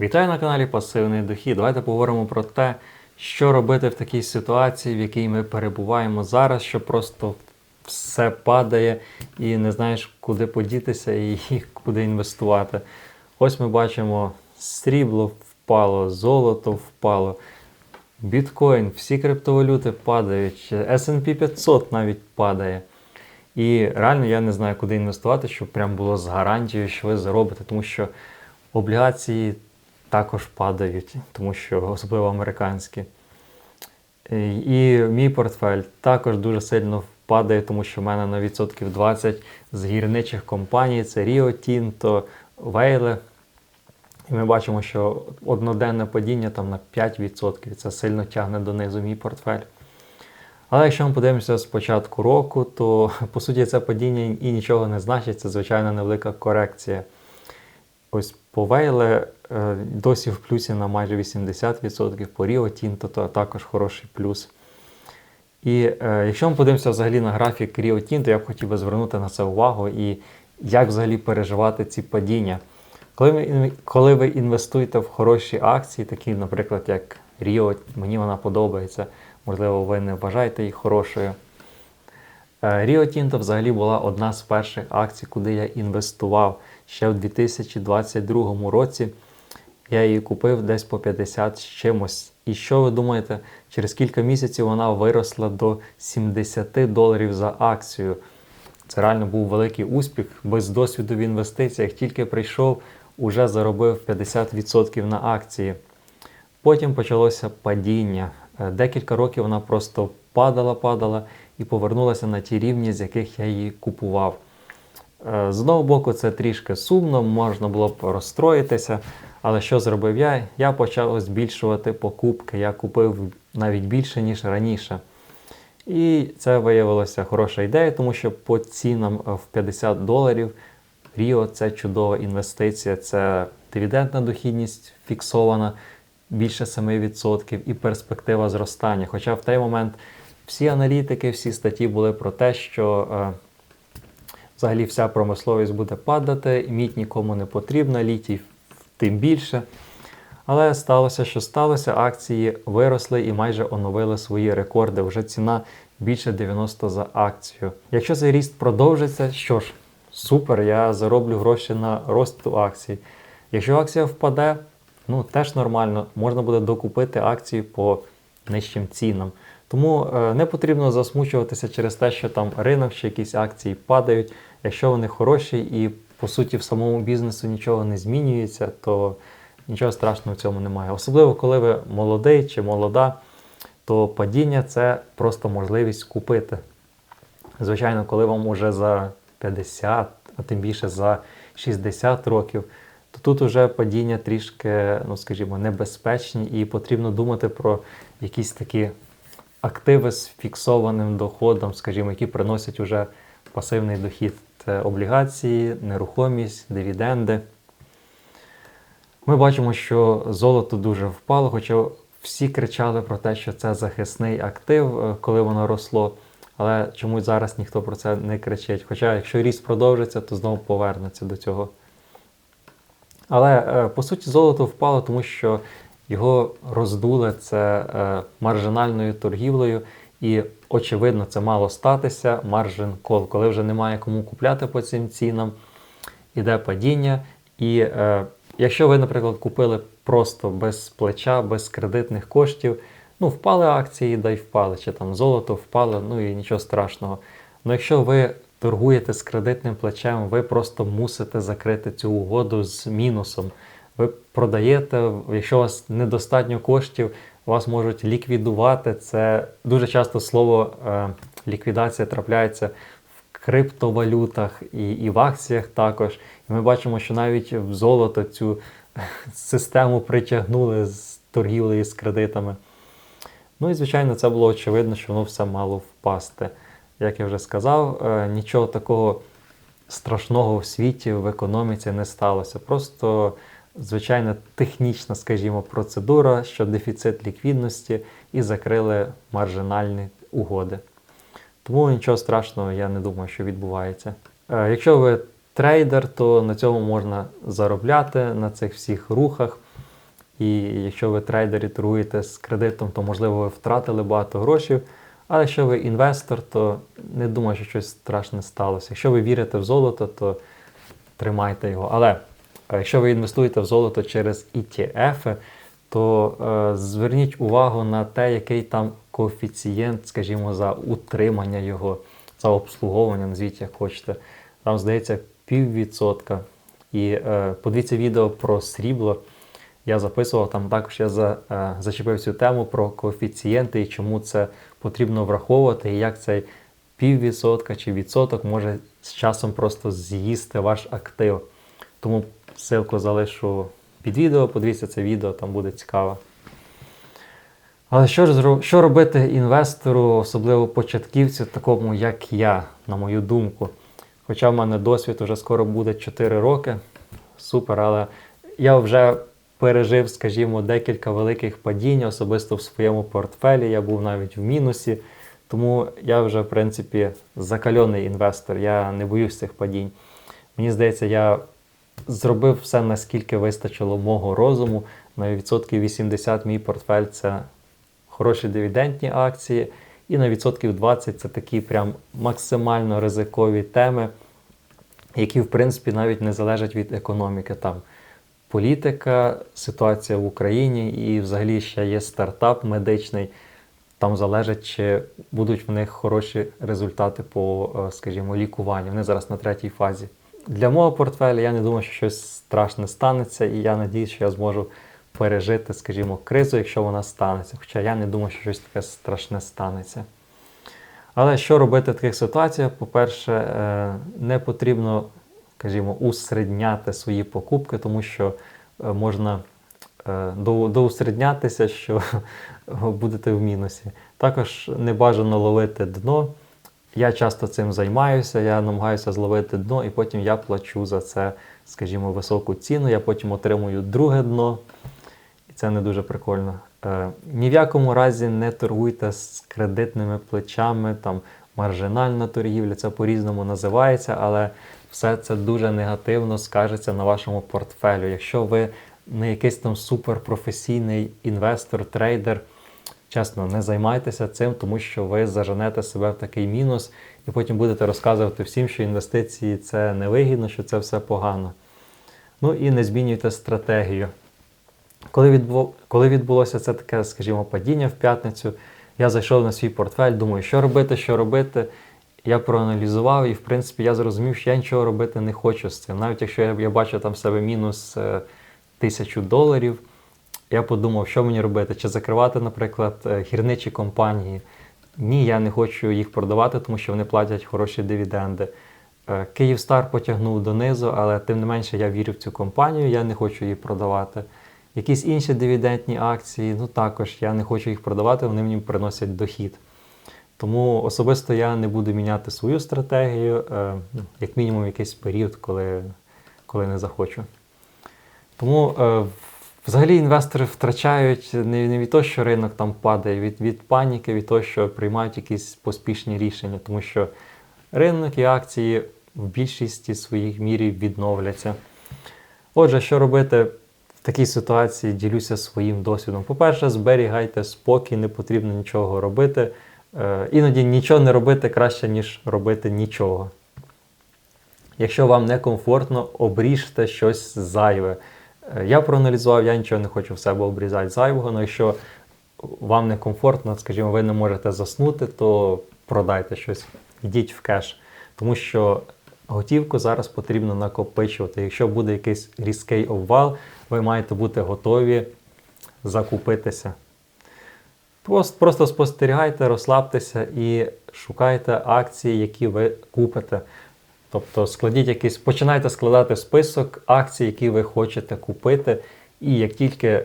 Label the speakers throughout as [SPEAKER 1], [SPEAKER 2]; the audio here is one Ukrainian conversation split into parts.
[SPEAKER 1] Вітаю на каналі Пасивний Дохід. Давайте поговоримо про те, що робити в такій ситуації, в якій ми перебуваємо зараз, що просто все падає і не знаєш, куди подітися і куди інвестувати. Ось ми бачимо, срібло впало, золото впало, біткоін, всі криптовалюти падають, SP 500 навіть падає. І реально я не знаю, куди інвестувати, щоб прям було з гарантією, що ви заробите, тому що облігації також падають, тому що особливо американські. І і мій портфель також дуже сильно впадає, тому що в мене на відсотків 20 з гірничих компаній це Rio Tinto, Вейле. І ми бачимо, що одноденне падіння там на 5%. Це сильно тягне донизу мій портфель. Але якщо ми подивимося з початку року, то по суті це падіння і нічого не значить, це звичайно невелика корекція. Ось по Вейле е, досі в плюсі на майже 80%, по Rio Tinto то також хороший плюс. І е, якщо ми подивимося взагалі на графік Rio Tinto, я б хотів би звернути на це увагу і як взагалі переживати ці падіння. Коли ви, коли ви інвестуєте в хороші акції, такі, наприклад, як Rio, мені вона подобається, можливо, ви не вважаєте її хорошою. Rio Tinto взагалі була одна з перших акцій, куди я інвестував ще в 2022 році. Я її купив десь по 50 з чимось. І що ви думаєте, через кілька місяців вона виросла до 70 доларів за акцію. Це реально був великий успіх. Без досвіду в інвестиціях тільки прийшов, уже заробив 50% на акції. Потім почалося падіння. Декілька років вона просто падала, падала і повернулася на ті рівні, з яких я її купував. З одного боку, це трішки сумно, можна було б розстроїтися. Але що зробив я? Я почав збільшувати покупки. Я купив навіть більше, ніж раніше. І це виявилося хороша ідея, тому що по цінам в 50 доларів Ріо це чудова інвестиція, це дивідендна дохідність фіксована більше 7% і перспектива зростання. Хоча в той момент всі аналітики, всі статті були про те, що е, взагалі вся промисловість буде падати, мідь нікому не потрібна, літій тим більше. Але сталося, що сталося, акції виросли і майже оновили свої рекорди. Вже ціна більше 90 за акцію. Якщо цей ріст продовжиться, що ж, супер, я зароблю гроші на росту акцій. Якщо акція впаде, ну теж нормально, можна буде докупити акції по нижчим цінам. Тому е, не потрібно засмучуватися через те, що там ринок чи якісь акції падають. Якщо вони хороші і по суті в самому бізнесу нічого не змінюється, то нічого страшного в цьому немає. Особливо, коли ви молодий чи молода, то падіння це просто можливість купити. Звичайно, коли вам уже за 50, а тим більше за 60 років, то тут уже падіння трішки, ну скажімо, небезпечні, і потрібно думати про якісь такі активи з фіксованим доходом, скажімо, які приносять уже пасивний дохід. Це облігації, нерухомість, дивіденди. Ми бачимо, що золото дуже впало, хоча всі кричали про те, що це захисний актив, е, коли воно росло. Але чомусь зараз ніхто про це не кричить. Хоча, якщо ріст продовжиться, то знову повернеться до цього. Але е, по суті, золото впало, тому що його роздули це е, маржинальною торгівлею. І, очевидно, це мало статися маржин кол, коли вже немає кому купляти по цим цінам, іде падіння. І е, якщо ви, наприклад, купили просто без плеча, без кредитних коштів, ну, впали акції, да й впали, чи там золото впало, ну і нічого страшного. Ну якщо ви торгуєте з кредитним плечем, ви просто мусите закрити цю угоду з мінусом. Ви продаєте, якщо у вас недостатньо коштів, вас можуть ліквідувати. Це дуже часто слово е, ліквідація трапляється в криптовалютах і, і в акціях також. І ми бачимо, що навіть в золото цю систему притягнули з торгівлею з кредитами. Ну і, звичайно, це було очевидно, що воно все мало впасти. Як я вже сказав, е, нічого такого страшного в світі в економіці не сталося. Просто звичайна технічна, скажімо, процедура, що дефіцит ліквідності і закрили маржинальні угоди. Тому нічого страшного, я не думаю, що відбувається. Е, якщо ви трейдер, то на цьому можна заробляти на цих всіх рухах. І якщо ви трейдер і торгуєте з кредитом, то можливо ви втратили багато грошей. Але якщо ви інвестор, то не думаю, що щось страшне сталося. Якщо ви вірите в золото, то тримайте його. Але якщо ви інвестуєте в золото через ETF, то е, зверніть увагу на те, який там коефіцієнт, скажімо, за утримання його, за обслуговування, назвіть як хочете. Там, здається, піввідсотка. І е, подивіться відео про срібло. Я записував там також я за, е, зачепив цю тему про коефіцієнти і чому це потрібно враховувати, і як цей піввідсотка чи відсоток може з часом просто з'їсти ваш актив. Тому ссылку залишу під відео, подивіться це відео, там буде цікаво. Але що ж що робити інвестору, особливо початківцю, такому як я, на мою думку? Хоча в мене досвід вже скоро буде 4 роки. Супер, але я вже пережив, скажімо, декілька великих падінь, особисто в своєму портфелі. Я був навіть в мінусі. Тому я вже, в принципі, закальоний інвестор. Я не боюсь цих падінь. Мені здається, я зробив все, наскільки вистачило мого розуму. На відсотків 80 мій портфель це хороші дивідендні акції, і на відсотків 20 це такі прям максимально ризикові теми, які, в принципі, навіть не залежать від економіки. Там політика, ситуація в Україні і взагалі ще є стартап медичний. Там залежить, чи будуть в них хороші результати по, е, скажімо, лікуванню. Вони зараз на третій фазі. Для мого портфеля я не думаю, що щось страшне станеться, і я надіюсь, що я зможу пережити, скажімо, кризу, якщо вона станеться. Хоча я не думаю, що щось таке страшне станеться. Але що робити в таких ситуаціях? По-перше, е, не потрібно, скажімо, усередняти свої покупки, тому що е, можна е, до- доусереднятися, що будете в мінусі. Також не бажано ловити дно. Я часто цим займаюся, я намагаюся зловити дно, і потім я плачу за це, скажімо, високу ціну. Я потім отримую друге дно, і це не дуже прикольно. Е, ні в якому разі не торгуйте з кредитними плечами, там маржинальна торгівля, це по-різному називається, але все це дуже негативно скажеться на вашому портфелю. Якщо ви не якийсь там суперпрофесійний інвестор, трейдер, чесно, не займайтеся цим, тому що ви заженете себе в такий мінус, і потім будете розказувати всім, що інвестиції це невигідно, що це все погано. Ну і не змінюйте стратегію. Коли, відбу... Коли відбулося це таке, скажімо, падіння в п'ятницю, я зайшов на свій портфель, думаю, що робити, що робити. Я проаналізував, і в принципі я зрозумів, що я нічого робити не хочу з цим. Навіть якщо я, я бачу там в себе мінус е, тисячу доларів, я подумав, що мені робити, чи закривати, наприклад, е, гірничі компанії. Ні, я не хочу їх продавати, тому що вони платять хороші дивіденди. Е, Київстар потягнув донизу, але тим не менше я вірю в цю компанію, я не хочу її продавати. Якісь інші дивідендні акції, ну також я не хочу їх продавати, вони мені приносять дохід. Тому особисто я не буду міняти свою стратегію, е, ну, як мінімум якийсь період, коли, коли не захочу. Тому взагалі інвестори втрачають не, не від того, що ринок там падає, від, від паніки, від того, що приймають якісь поспішні рішення, тому що ринок і акції в більшості своїх мірів відновляться. Отже, що робити в такій ситуації, ділюся своїм досвідом. По-перше, зберігайте спокій, не потрібно нічого робити. Е, Іноді нічого не робити краще, ніж робити нічого. Якщо вам некомфортно, обріжте щось зайве. Е, Я проаналізував, я нічого не хочу в себе обрізати зайвого, але якщо вам некомфортно, скажімо, ви не можете заснути, то продайте щось, йдіть в кеш. Тому що готівку зараз потрібно накопичувати. Якщо буде якийсь різкий обвал, ви маєте бути готові закупитися. Просто спостерігайте, розслабтеся і шукайте акції, які ви купите. Тобто складіть якийсь, починайте складати список акцій, які ви хочете купити, і як тільки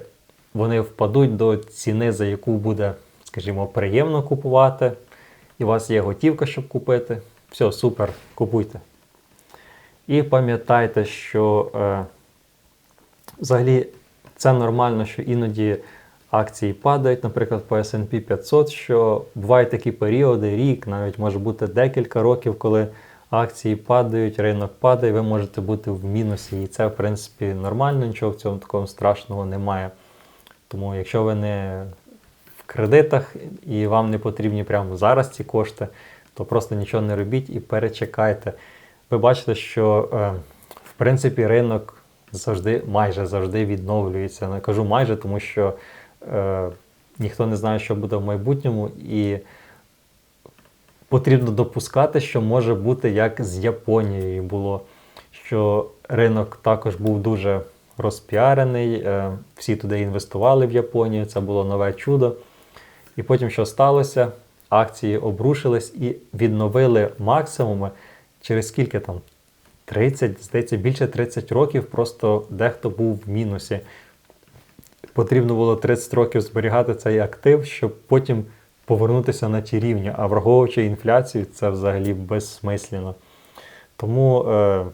[SPEAKER 1] вони впадуть до ціни, за яку буде, скажімо, приємно купувати, і у вас є готівка, щоб купити, все, супер, купуйте. І пам'ятайте, що е, взагалі це нормально, що іноді акції падають, наприклад, по SP 500, що бувають такі періоди, рік, навіть може бути декілька років, коли акції падають, ринок падає, ви можете бути в мінусі. І це, в принципі, нормально, нічого в цьому такого страшного немає. Тому якщо ви не в кредитах і вам не потрібні прямо зараз ці кошти, то просто нічого не робіть і перечекайте. Ви бачите, що е, в принципі ринок завжди, майже завжди відновлюється. Не кажу майже, тому що е, ніхто не знає, що буде в майбутньому, і потрібно допускати, що може бути як з Японією було, що ринок також був дуже розпіарений, е, всі туди інвестували в Японію, це було нове чудо. І потім що сталося? Акції обрушились і відновили максимуми через скільки там? 30, здається, більше 30 років просто дехто був в мінусі. Потрібно було 30 років зберігати цей актив, щоб потім повернутися на ті рівні. А враховуючи інфляцію, це взагалі безсмислено. Тому е,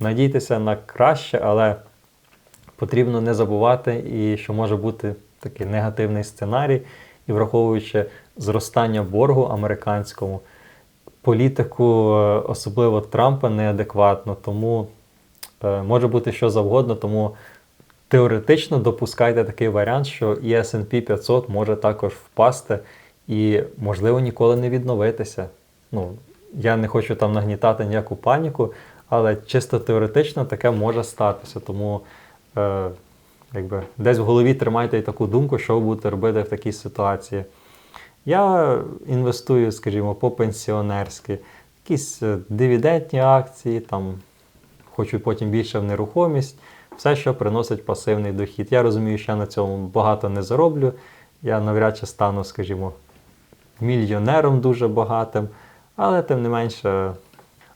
[SPEAKER 1] надійтеся на краще, але потрібно не забувати, і що може бути такий негативний сценарій, і враховуючи зростання боргу американському, політику, е, особливо Трампа, неадекватно, тому е, може бути що завгодно, тому теоретично допускайте такий варіант, що і S&P 500 може також впасти і, можливо, ніколи не відновитися. Ну, я не хочу там нагнітати ніяку паніку, але чисто теоретично таке може статися. Тому е, якби, десь в голові тримайте і таку думку, що ви будете робити в такій ситуації. Я інвестую, скажімо, по-пенсіонерськи, якісь е, дивідендні акції, там, хочу потім більше в нерухомість, все, що приносить пасивний дохід. Я розумію, що я на цьому багато не зароблю. Я навряд чи стану, скажімо, мільйонером дуже багатим, але тим не менше,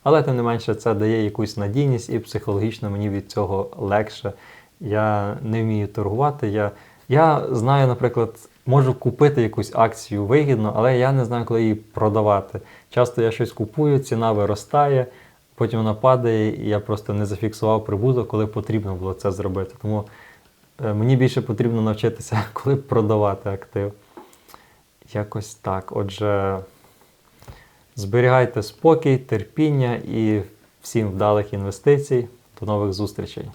[SPEAKER 1] але тим не менше це дає якусь надійність і психологічно мені від цього легше. Я не вмію торгувати. Я, я знаю, наприклад, можу купити якусь акцію вигідно, але я не знаю, коли її продавати. Часто я щось купую, ціна виростає, потім вона падає, і я просто не зафіксував прибуток, коли потрібно було це зробити. Тому е, мені більше потрібно навчитися, коли продавати актив. Якось так. Отже, зберігайте спокій, терпіння і всім вдалих інвестицій. До нових зустрічей!